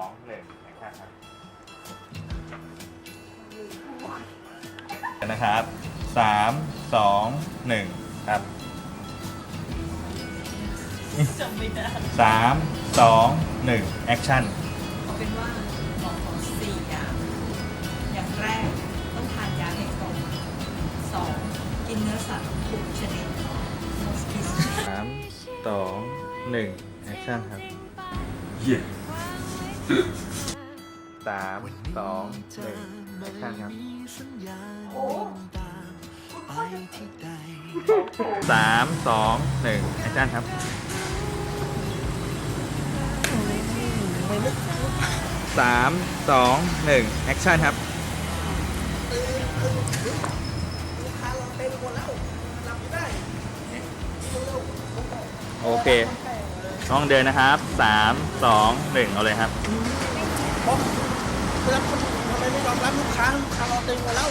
องหนึ่งแอครับนะครับสามสองหนึ่งครับจำไม่ได้สามสองหนึ่งแอคชั่น เอเป็นว่าบอกของสี่อย่างอย่างแรกต้องทานยาให้ครบสองกินเนื้อสัตว์ทุกชนิดสามสองหนึ่งแอคชั่นครับ เย้ สามสองหนึ่งแอคชั่นครับโอ้สามสองหนึ่งแอคชั่นครับสามสองหนึ่งแอคชั่นครับโอเค ต้องเดินนะครับสามสองหนึ่งเอาเลยครับรับคนทำไมไม่ยอมรับลูกค้าลูกค้ารอเต็มหมดแล้ว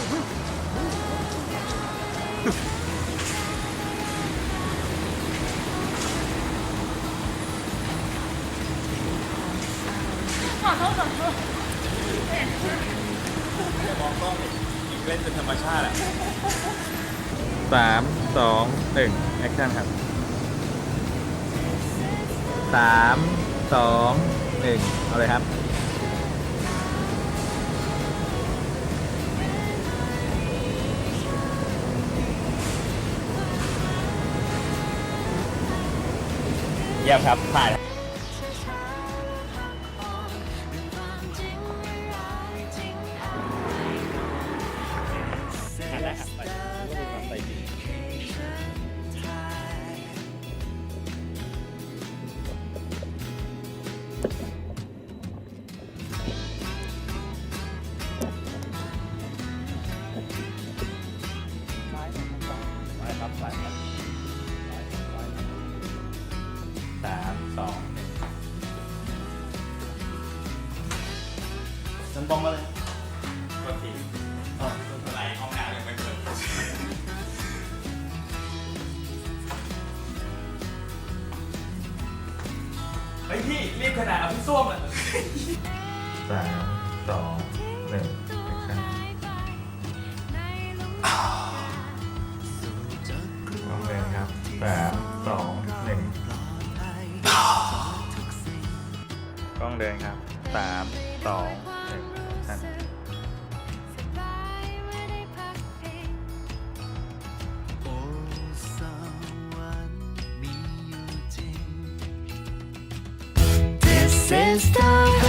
มองกล้องอีกเล่นเป็นธรรมชาติอะสามสองหนึ่งแอคชั่นครับ สามสองหนึ่งเอาเลยครับ เยี่ยมครับผ่าน ไปครับไปครับสามสองหนึ่งฉันบองมาเลยกดที พี่รีบขนาดเอาพี่ส้วมเลยสามสองหนึ่งแอคชั่นลองเลยครับสามสองหนึ่งกล้องเดินครับสามสองหนึ่งแอคชั่น ค์